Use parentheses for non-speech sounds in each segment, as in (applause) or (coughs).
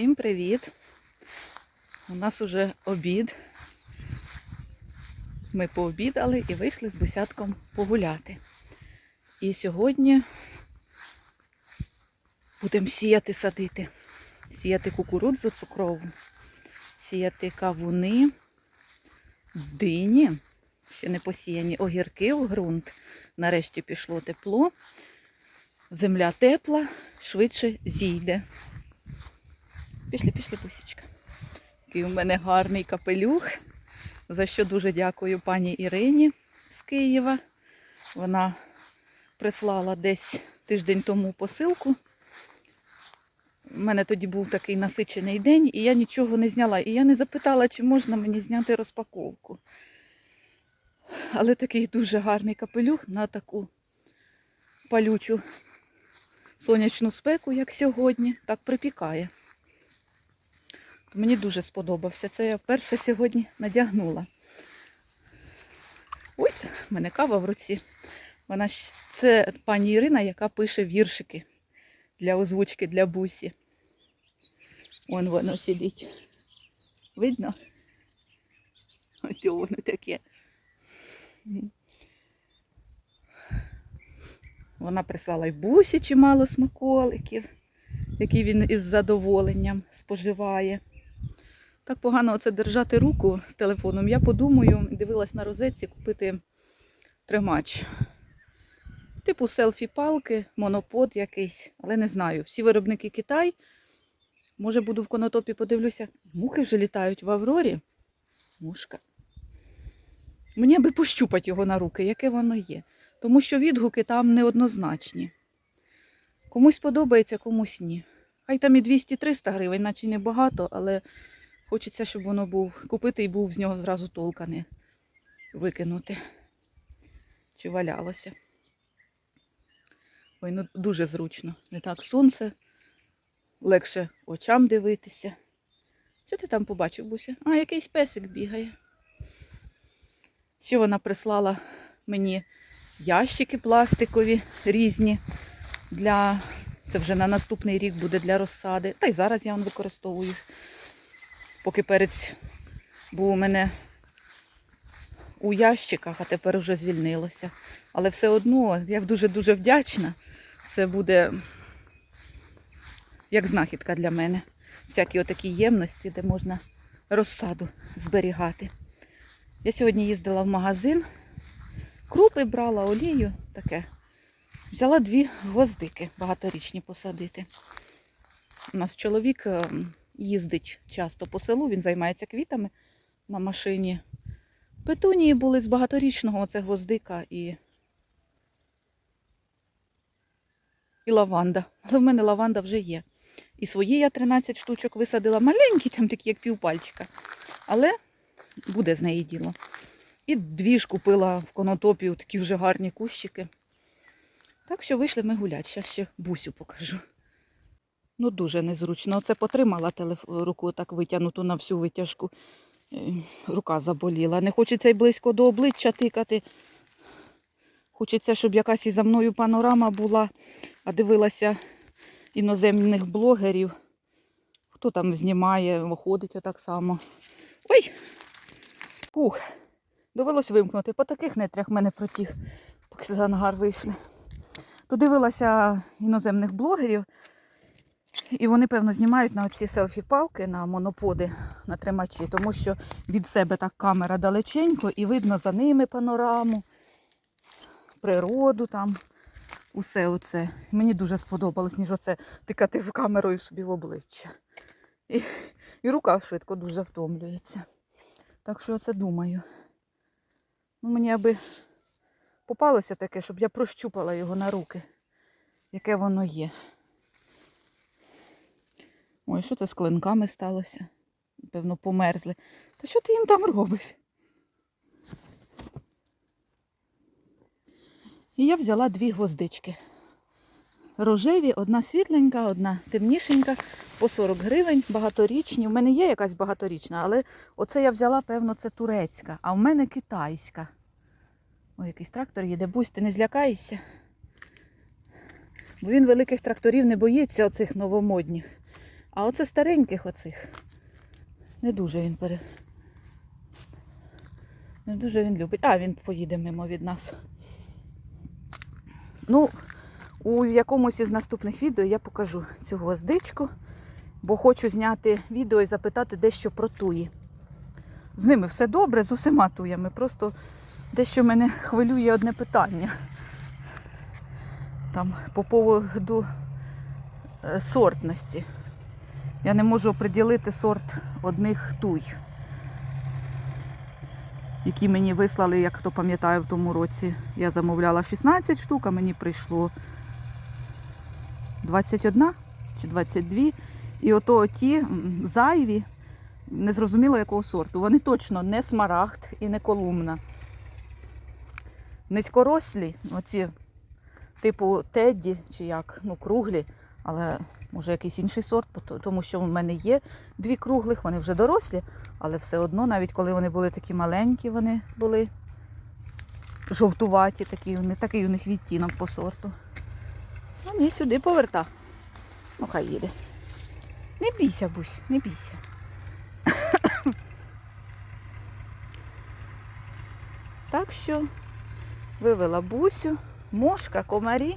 Всім привіт! У нас уже обід. Ми пообідали і вийшли з бусятком погуляти. І сьогодні будемо сіяти садити. Сіяти кукурудзу цукрову, сіяти кавуни, дині, ще не посіяні огірки в ґрунт. Нарешті пішло тепло. Земля тепла, швидше зійде. Пішли, пішли, бусічка. Який у мене гарний капелюх, за що дуже дякую пані Ірині з Києва. Вона прислала десь тиждень тому посилку. У мене тоді був такий насичений день, і я нічого не зняла. І я не запитала, чи можна мені зняти розпаковку. Але такий дуже гарний капелюх на таку палючу сонячну спеку, як сьогодні, так припікає. Мені дуже сподобався. Це я вперше сьогодні надягнула. Ой, в мене кава в руці. Вона це пані Ірина, яка пише віршики для озвучки для бусі. Вон воно сидить. Видно? Ось воно таке. Вона прислала й бусі чимало смаколиків, які він із задоволенням споживає. Так погано оце держати руку з телефоном. Я подумаю, дивилась на розетці купити тримач. Типу селфі-палки, монопод якийсь, але не знаю. Всі виробники Китай. Може буду в конотопі подивлюся. Мухи вже літають в Аврорі. Мушка. Мені би пощупати його на руки, яке воно є. Тому що відгуки там неоднозначні. Комусь подобається, комусь ні. Хай там і 200-300 гривень, наче небагато, але хочеться, щоб воно був купити і був з нього зразу толка не викинути. Чи валялося. Ой, ну дуже зручно. Не так сонце, легше очам дивитися. Що ти там побачив, Буся? А, якийсь песик бігає. Ще вона прислала мені ящики пластикові різні для. Це вже на наступний рік буде для розсади. Та й зараз я вон використовую. Поки перець був у мене у ящиках, а тепер вже звільнилося. Але все одно я дуже-дуже вдячна. Це буде як знахідка для мене. Всякі отакі ємності, де можна розсаду зберігати. Я сьогодні їздила в магазин, крупи брала, олію, таке. Взяла дві гвоздики багаторічні посадити. У нас чоловік ем, їздить часто по селу, він займається квітами на машині. Петунії були з багаторічного, оце гвоздика і, і лаванда. Але в мене лаванда вже є. І свої я 13 штучок висадила, маленькі, там такі, як півпальчика. Але буде з неї діло. І дві ж купила в конотопі такі вже гарні кущики. Так що вийшли ми гуляти. Зараз ще бусю покажу. Ну, дуже незручно. Оце потримала телеф... руку так витягнуту на всю витяжку. Е, Рука заболіла. Не хочеться й близько до обличчя тикати. Хочеться, щоб якась і за мною панорама була, а дивилася іноземних блогерів. Хто там знімає, виходить отак само. Ой! Ух! Довелось вимкнути. По таких нетрях мене протіг, поки за ангар вийшли. То дивилася іноземних блогерів, і вони, певно, знімають на оці селфі-палки, на моноподи, на тримачі, тому що від себе так камера далеченько і видно за ними панораму, природу там, усе оце. Мені дуже сподобалось, ніж оце тикати в камерою собі в обличчя. І, і рука швидко дуже втомлюється. Так що оце думаю. Ну, мені аби попалося таке, щоб я прощупала його на руки, яке воно є. Ой, що це з клинками сталося? Певно, померзли. Та що ти їм там робиш? І я взяла дві гвоздички. Рожеві, одна світленька, одна темнішенька, по 40 гривень, багаторічні. У мене є якась багаторічна, але оце я взяла, певно, це турецька, а в мене китайська. Ой, якийсь трактор їде. Бусь, ти не злякаєшся. Бо він великих тракторів не боїться, оцих новомодніх. А оце стареньких оцих. Не дуже він пере. Не дуже він любить. А, він поїде мимо від нас. Ну, у якомусь із наступних відео я покажу цю гвоздичку, бо хочу зняти відео і запитати дещо про туї. З ними все добре, з усіма туями. Просто дещо мене хвилює одне питання. Там по поводу е, сортності. Я не можу оприділити сорт одних туй, які мені вислали, як хто пам'ятає, в тому році. Я замовляла 16 штук, а мені прийшло 21 чи 22. І ото ті зайві, незрозуміло якого сорту. Вони точно не смарагд і не колумна. Низькорослі, оці, типу Тедді чи як, ну, круглі, але може якийсь інший сорт, тому що в мене є дві круглих, вони вже дорослі, але все одно, навіть коли вони були такі маленькі, вони були жовтуваті, такі, не такий у них відтінок по сорту. Ну, ні, сюди поверта. Ну, хай їде. Не бійся, Бусь, не бійся. (coughs) Так що вивела бусю, мошка, комарі.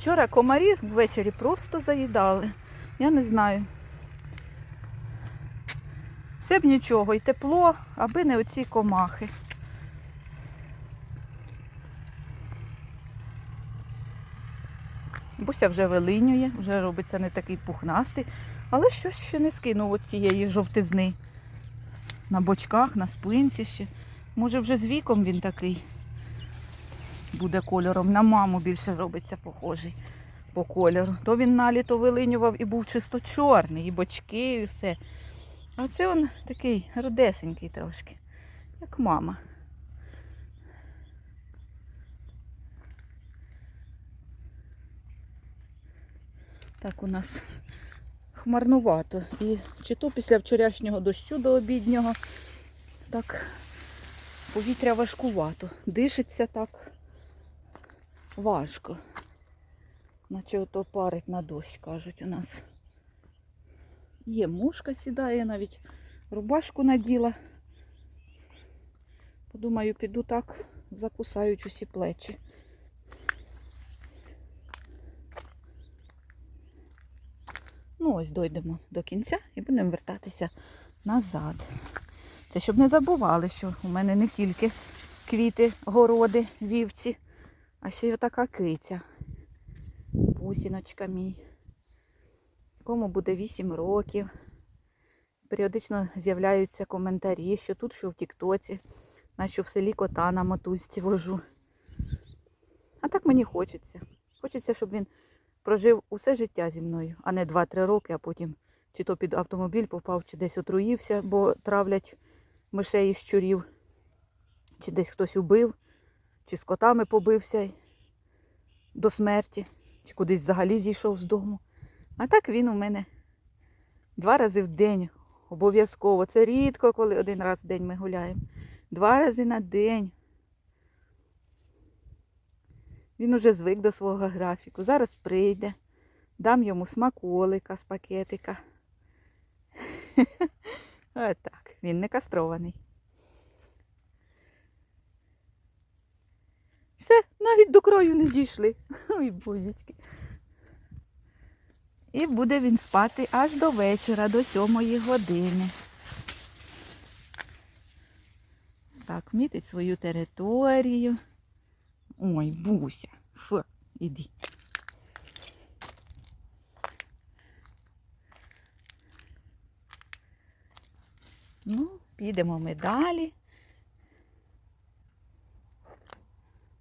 Вчора комарі ввечері просто заїдали. Я не знаю. Це б нічого, і тепло, аби не оці комахи. Буся вже вилинює, вже робиться не такий пухнастий, але щось ще не скинув от цієї жовтизни. На бочках, на спинці ще. Може вже з віком він такий буде кольором. На маму більше робиться похожий по кольору. То він наліто вилинював і був чисто чорний, і бочки, і все. А це він такий рудесенький трошки, як мама. Так у нас хмарнувато. І чи то після вчорашнього дощу до обіднього, так повітря важкувато. Дишиться так важко. Наче ото парить на дощ, кажуть у нас. Є мушка сідає, навіть рубашку наділа. Подумаю, піду так, закусають усі плечі. Ну, ось дойдемо до кінця і будемо вертатися назад. Це щоб не забували, що у мене не тільки квіти, городи, вівці, а ще й отака киця. Бусіночка мій. Кому буде 8 років. Періодично з'являються коментарі, що тут, що в Тіктоці, на що в селі кота на мотузці вожу. А так мені хочеться. Хочеться, щоб він прожив усе життя зі мною, а не 2-3 роки, а потім чи то під автомобіль попав, чи десь отруївся, бо травлять мишей і щурів, чи десь хтось убив, чи з котами побився до смерті, чи кудись взагалі зійшов з дому. А так він у мене два рази в день обов'язково. Це рідко, коли один раз в день ми гуляємо. Два рази на день. Він уже звик до свого графіку. Зараз прийде, дам йому смаколика з пакетика. (laughs) Отак, він не кастрований. Все, навіть до краю не дійшли. (laughs) Ой, бузічки. І буде він спати аж до вечора, до сьомої години. Так, мітить свою територію. Ой, Буся. Фу, іди. Ну, підемо ми далі.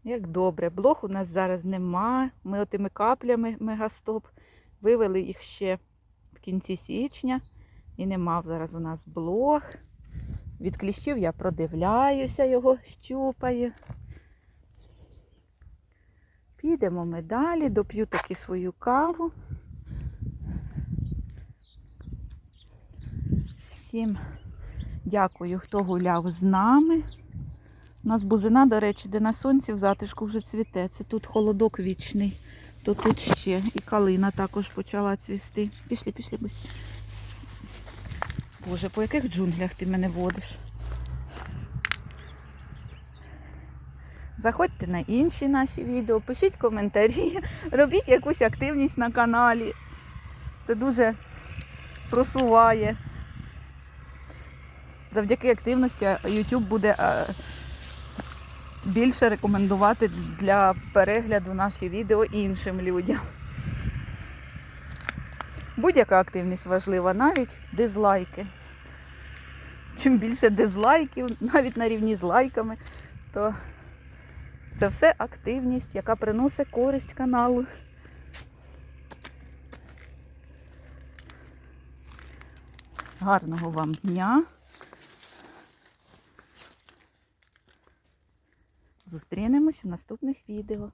Як добре, блох у нас зараз нема. Ми отими каплями мегастоп вивели їх ще в кінці січня. І нема зараз у нас блох. Від кліщів я продивляюся, його щупаю. Підемо ми далі, доп'ю таки свою каву. Всім дякую, хто гуляв з нами. У нас бузина, до речі, де на сонці в затишку вже цвіте. Це тут холодок вічний, то тут ще. І калина також почала цвісти. Пішли, пішли, бусі. Боже, по яких джунглях ти мене водиш? Заходьте на інші наші відео, пишіть коментарі, (laughs) робіть якусь активність на каналі. Це дуже просуває. Завдяки активності YouTube буде е, більше рекомендувати для перегляду наші відео іншим людям. Будь-яка активність важлива, навіть дизлайки. Чим більше дизлайків, навіть на рівні з лайками, то це все активність, яка приносить користь каналу. Гарного вам дня. Зустрінемось в наступних відео.